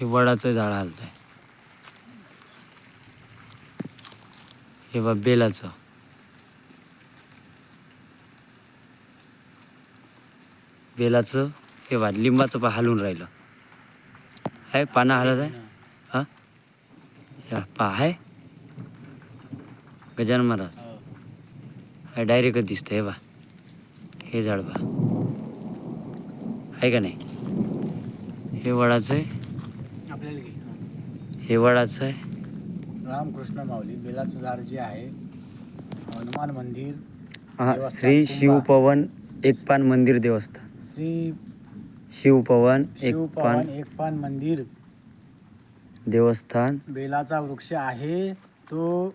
हे वडाचं झाड हालत आहे हे बा बेलाचं. बेलाचं हे बा लिंबाचं पा हालून राहिलं. आहे पानं हालत आहे? हा? या पा आहे गजानन महाराज. हे. डायरेक्टच दिसतं हे बा हे झाड बा आहे का नाही? हे वडाचं आहे. आपल्याला घे. हे वडाचं आहे. रामकृष्ण माऊली बेलाचं झाड जे आहे हनुमान मंदिर हा देवस्थान श्री कुंभा. शिवपवन एकपान मंदिर देवस्थान. श्री शिवपवन शिवपवन एकपान एकपान मंदिर. देवस्थान. बेलाचा वृक्ष आहे तो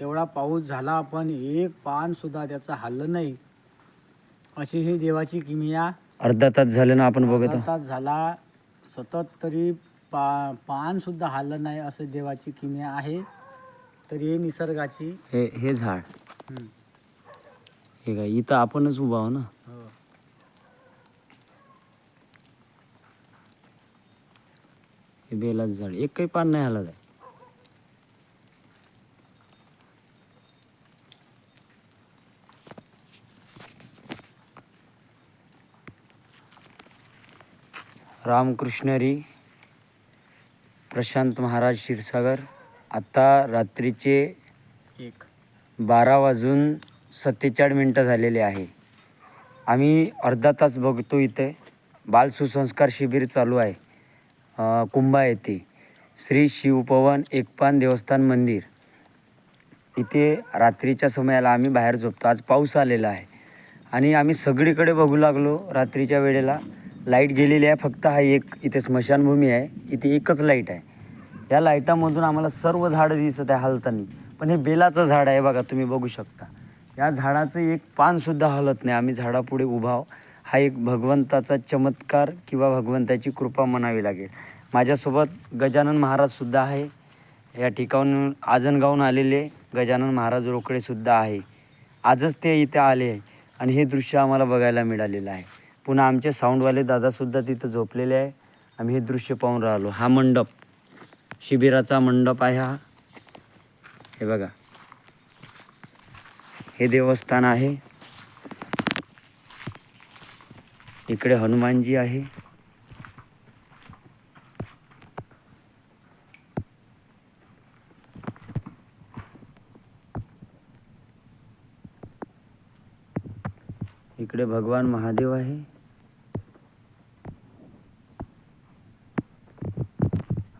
एवढा पाऊस झाला पण एक पान सुद्धा त्याचं हल्लं नाही. अशी ही देवाची किमिया. अर्धा तास झालं ना आपण बघत आहोत. तास झाला सतत तरी पा पान सुद्धा हल्लं नाही असं देवाची किमिया आहे. तर ही निसर्गाची. हे हे झाड. हम्म, हे काय इथं आपणच उभा आहो ना? हो. हे बेलाचं झाड. एक काही पान नाही हलत आहे. रामकृष्णरी प्रशांत महाराज क्षीरसागर. आता रात्रीचे एक. बारा वाजून सत्तेचाळीस मिनटं झालेले आहे. आम्ही अर्धा तास बघतो इथे. बाल सुसंस्कार शिबिर चालू आहे. कुंभा येथे. श्री शिवपवन एकपान देवस्थान मंदिर. इथे रात्रीच्या समयाला आम्ही बाहेर झोपतो. आज पाऊस आलेला आहे. आणि आम्ही सगळीकडे बघू लागलो रात्रीच्या वेळेला. लाइट गेलेली आहे फक्त हा एक इथे स्मशानभूमी आहे इथे एकच लाइट आहे. या लाईटामधून आम्हाला सर्व झाडं दिसत आहे हलताना. पण हे बेलाचं झाड आहे बघा तुम्ही बघू शकता. या झाडाचं एक पानसुद्धा हलत नाही. आम्ही झाडापुढे उभा हा एक भगवंताचा चमत्कार किंवा भगवंताची कृपा म्हणावी लागेल. माझ्यासोबत गजानन महाराजसुद्धा आहे. या ठिकाणून आजनगावून आलेले गजानन महाराज रोकडेसुद्धा आहे. आजच ते इथे आले आहे. आणि हे दृश्य आम्हाला बघायला मिळालेलं आहे. पुन्हा आमचे साऊंडवाले दादासुद्धा तिथं झोपलेले आहे. आम्ही हे दृश्य पाहून राहिलो. हा मंडप. शिबिराचा मंडप आहे हा. हे बघा. हे देवस्थान आहे. इकडे हनुमानजी आहे. इकडे भगवान महादेव आहे.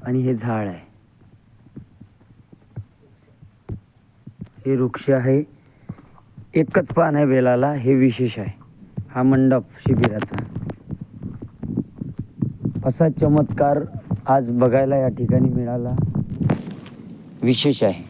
आणि हे झाड आहे. हे वृक्ष आहे. एकच पान आहे बेलाला हे विशेष आहे. हा मंडप शिबिराचा. असा चमत्कार आज बघायला या ठिकाणी मिळाला. विशेष आहे.